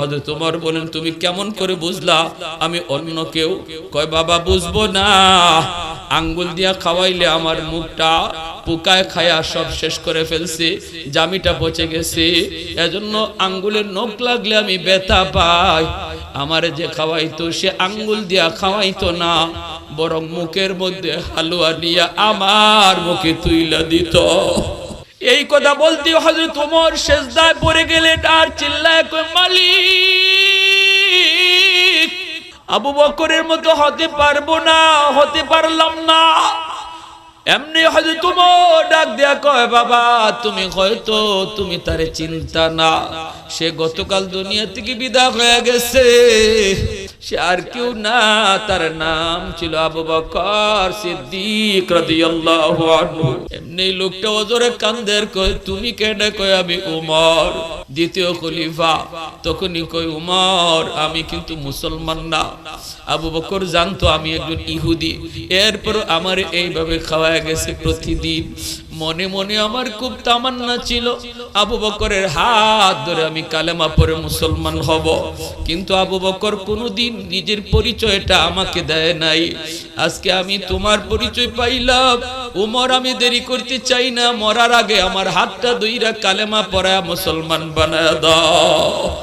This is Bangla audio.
হজরত তোমার বলেন তুমি কেমন করে বুঝলা? আমি অন্য কেউ? কয়, বাবা, বুঝব না। আঙ্গুল দিয়া খাওয়াইলে আমার মুখটা পোকায় খায়া সব শেষ করে ফেলছি, জামিটা পচে গেছে। এজন্য আঙ্গুলের নখ লাগলে আমি ব্যথা পাই। আমার যে খাওয়াইতো, সে আঙ্গুল দিয়া খাওয়াইতো না। বরং মুখের মধ্যে হালুয়া নিয়ে আমার মুখে তুইলা দিত। কথা বলতে হজরত তোমার শেষদায় পড়ে গেলে তার চিল্লায় কই মালিক, আবু বকরের মতো হতে পারব না, হতে পারলাম না। এমনি হয়তো তোমার ডাক দেয়া কয়, বাবা, তুমি হয়তো, তুমি তারে চিন্তা না। সে গতকাল দুনিয়া থেকে বিদায় হয়ে গেছে। সে আর কেউ না, তার নাম ছিল আবু বকর সিদ্দিক রাদিয়াল্লাহু আনহু। এমনি লোকটা ওজরে কান্দের কয়, তুমি কেন কয়, আমি উমর, দ্বিতীয় খলিফা। তখনই কই উমর, আমি কিন্তু মুসলমান না। আবু বকর জানতো, আমি একজন ইহুদি। এরপর আমার এইভাবে খাওয়া গেছে প্রতিদিন। মনে মনে আমার খুব তামান্না ছিল। আবু বকরের হাত ধরে আমি কালেমা পরে মুসলমান হব। কিন্তু আবু বকর কোনোদিন নিজের পরিচয়টা আমাকে দেয় নাই। আজকে আমি তোমার পরিচয় পাইলাম। উমর, আমি দেরি করতে চাই না। মরার আগে আমার হাতটা দুইরা কালেমা পরা মুসলমান বানায় দাও।